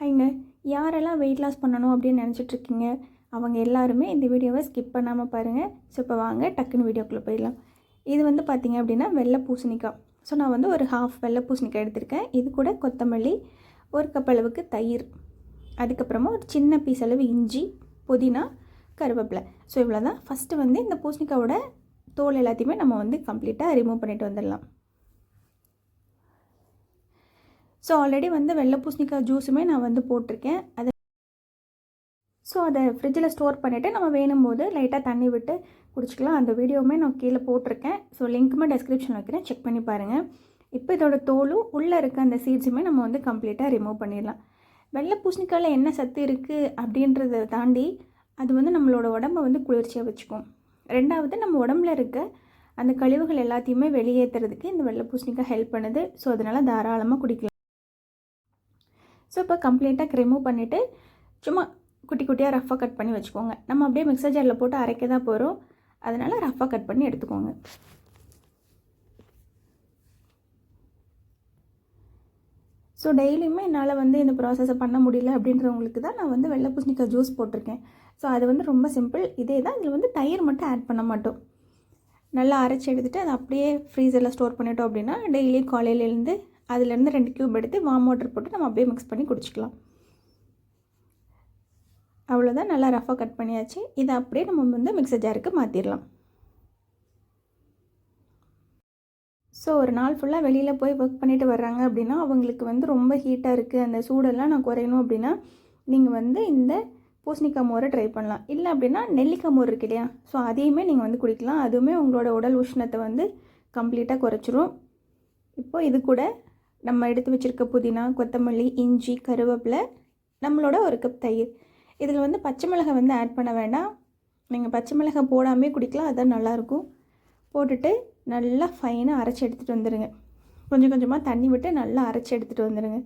ஹைங்க யாரெல்லாம் weight loss பண்ணணும் அப்படின்னு நினச்சிட்ருக்கீங்க அவங்க எல்லாருமே இந்த வீடியோவை ஸ்கிப் பண்ணாமல் பாருங்கள் ஸோ இப்போ வாங்க டக்குன்னு வீடியோக்குள்ளே போயிடலாம். இது வந்து பார்த்திங்க அப்படின்னா வெள்ளை பூசணிக்காய். ஸோ நான் வந்து ஒரு ஹாஃப் வெள்ளை பூசணிக்காய் எடுத்திருக்கேன். இது கூட கொத்தமல்லி ஒரு கப் அளவுக்கு தயிர். அதுக்கப்புறமா ஒரு சின்ன பீஸ் அளவு இஞ்சி புதினா கருவேப்பிலை. ஸோ இவ்வளோ தான் ஃபஸ்ட்டு வந்து இந்த பூசணிக்காயோட தோல் எல்லாத்தையுமே நம்ம வந்து கம்ப்ளீட்டாக ரிமூவ் பண்ணிட்டு வந்துடலாம். ஸோ ஆல்ரெடி வந்து வெள்ளை பூசணிக்காய் ஜூஸுமே நான் வந்து போட்டிருக்கேன். அதை ஸோ அதை ஃப்ரிட்ஜில் ஸ்டோர் பண்ணிவிட்டு நம்ம வேணும் போது லைட்டாக தண்ணி விட்டு குடிச்சிக்கலாம். அந்த வீடியோவுமே நான் கீழே போட்டிருக்கேன். ஸோ லிங்க்குமே டெஸ்கிரிப்ஷன் வைக்கிறேன். செக் பண்ணி பாருங்கள் இப்போ இதோட தோலும் உள்ளே இருக்க அந்த சீட்ஸுமே நம்ம வந்து கம்ப்ளீட்டாக ரிமூவ் பண்ணிடலாம். வெள்ளை பூசணிக்காயில் என்ன சத்து இருக்குது அப்படின்றத தாண்டி அது வந்து நம்மளோட உடம்ப வந்து குளிர்ச்சியாக வச்சுக்கும். ரெண்டாவது நம்ம உடம்புல இருக்க அந்த கழிவுகள் எல்லாத்தையுமே வெளியேற்றுறதுக்கு இந்த வெள்ளை பூசணிக்காய் ஹெல்ப் பண்ணுது. ஸோ அதனால் தாராளமாக குடிக்கலாம். ஸோ இப்போ கம்ப்ளீட்டாக ரிமூவ் பண்ணிவிட்டு சும்மா குட்டி குட்டியாக ரஃப்பாக கட் பண்ணி வச்சுக்கோங்க. நம்ம அப்படியே மிக்சர் ஜாரில் போட்டு அரைக்க தான் போகிறோம் அதனால் ரஃப்பாக கட் பண்ணி எடுத்துக்கோங்க. ஸோ டெய்லியுமே என்னால் வந்து இந்த ப்ராசஸை பண்ண முடியல அப்படின்றவங்களுக்கு தான் நான் வந்து வெள்ளை பூசணிக்காய் ஜூஸ் போட்டிருக்கேன். ஸோ அது வந்து ரொம்ப சிம்பிள் இதே தான் இதில் வந்து தயிர் மட்டும் ஆட் பண்ண மாட்டோம். நல்லா அரைச்சி எடுத்துகிட்டு அதை அப்படியே ஃப்ரீசரில் ஸ்டோர் பண்ணிட்டோம் அப்படின்னா டெய்லி காலையிலேருந்து அதுலேருந்து ரெண்டு க்யூப் எடுத்து வார்ம் வாட்டர் போட்டு நம்ம அப்படியே மிக்ஸ் பண்ணி குடிச்சிக்கலாம். அவ்வளோதான் நல்லா ரஃபாக கட் பண்ணியாச்சு. இதை அப்படியே நம்ம வந்து மிக்சர் ஜாருக்கு மாற்றிடலாம் ஸோ ஒரு நாள் ஃபுல்லாக வெளியில் போய் ஒர்க் பண்ணிட்டு வர்றாங்க அப்படின்னா அவங்களுக்கு வந்து ரொம்ப ஹீட்டாக இருக்குது அந்த சூடெல்லாம் நான் குறையணும் அப்படின்னா நீங்கள் வந்து இந்த பூசணிக்காய் மோரை ட்ரை பண்ணலாம். இல்லை அப்படின்னா நெல்லிக்காய் மோர் இருக்கு இல்லையா? ஸோ அதையுமே நீங்கள் வந்து குடிக்கலாம். அதுவுமே உங்களோட உடல் உஷ்ணத்தை வந்து கம்ப்ளீட்டாக குறைச்சிரும். இப்போது இது கூட நம்ம எடுத்து வச்சுருக்க புதினா கொத்தமல்லி இஞ்சி கருவேப்பிலை நம்மளோட ஒரு கப் தயிர். இதில் வந்து பச்சை மிளகாய் வந்து ஆட் பண்ண வேண்டாம் நீங்கள் பச்சை மிளகாய் போடாமே குடிக்கலாம் அதுதான் நல்லாயிருக்கும். போட்டுட்டு நல்லா ஃபைனாக அரைச்சி எடுத்துகிட்டு வந்துடுங்க கொஞ்சம் கொஞ்சமாக தண்ணி விட்டு நல்லா அரைச்சி எடுத்துகிட்டு வந்துடுங்க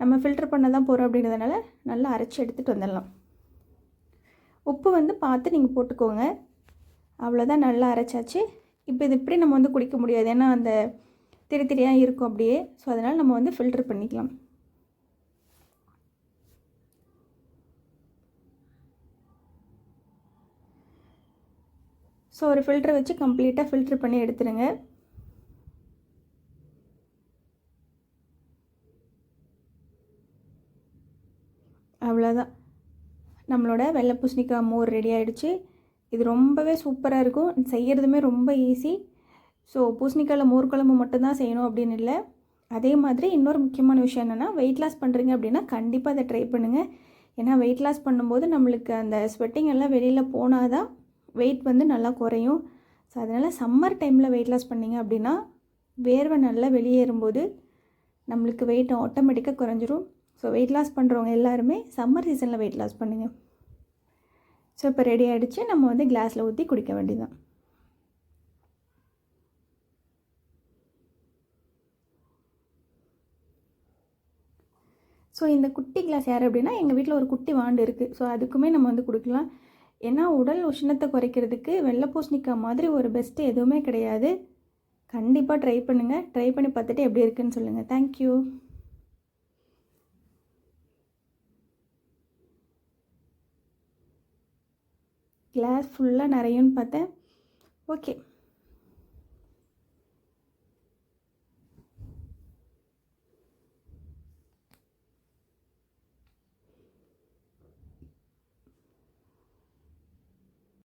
நம்ம ஃபில்டர் பண்ண தான் போகிறோம் அப்படிங்கிறதுனால நல்லா அரைச்சி எடுத்துகிட்டு வந்துடலாம். உப்பு வந்து பார்த்து நீங்கள் போட்டுக்கோங்க. அவ்வளோதான் நல்லா அரைச்சாச்சு. இப்போ இது இப்படி நம்ம வந்து குடிக்க முடியாது. ஏன்னா அந்த திரி திரியாக இருக்கும் அப்படியே. ஸோ அதனால் நம்ம வந்து ஃபில்டர் பண்ணிக்கலாம். ஸோ ஒரு ஃபில்டரை வச்சு கம்ப்ளீட்டாக ஃபில்ட்ரு பண்ணி எடுத்துருங்க. அவ்வளோதான் நம்மளோட வெள்ளை பூசணிக்காய் மோர் ரெடி ஆகிடுச்சு இது ரொம்பவே சூப்பராக இருக்கும். செய்கிறதுமே ரொம்ப ஈஸி ஸோ பூசணிக்காயில் மோர் குழம்பு மட்டும்தான் செய்யணும் அப்படின்னு இல்லை. அதே மாதிரி இன்னொரு முக்கியமான விஷயம் என்னென்னா வெயிட் லாஸ் பண்ணுறீங்க அப்படின்னா கண்டிப்பாக அதை ட்ரை பண்ணுங்கள் ஏன்னா வெயிட் லாஸ் பண்ணும்போது நம்மளுக்கு அந்த ஸ்வெட்டிங் எல்லாம் வெளியில் போனால் தான் வெயிட் வந்து நல்லா குறையும். ஸோ அதனால் சம்மர் டைமில் வெயிட் லாஸ் பண்ணிங்க அப்படின்னா வேர்வை நல்லா வெளியேறும்போது நம்மளுக்கு வெயிட் ஆட்டோமேட்டிக்காக குறைஞ்சிரும். ஸோ வெயிட் லாஸ் பண்ணுறவங்க எல்லாருமே சம்மர் சீசனில் வெயிட் லாஸ் பண்ணுங்கள் ஸோ இப்போ ரெடி ஆகிடுச்சு நம்ம வந்து கிளாஸில் ஊற்றி குடிக்க வேண்டியதான் ஸோ இந்த குட்டி கிளாஸ் யார் அப்படின்னா எங்கள் வீட்டில் ஒரு குட்டி வாண்டு இருக்குது ஸோ அதுக்குமே நம்ம வந்து கொடுக்கலாம். ஏன்னா உடல் உஷ்ணத்தை குறைக்கிறதுக்கு வெள்ளை பூசணிக்காய் மாதிரி ஒரு பெஸ்ட்டு எதுவுமே கிடையாது. கண்டிப்பாக ட்ரை பண்ணுங்கள் ட்ரை பண்ணி பார்த்துட்டு எப்படி இருக்குன்னு சொல்லுங்கள் தேங்க்யூ கிளாஸ் ஃபுல்லாக நிறையன்னு பார்த்தேன். ஓகே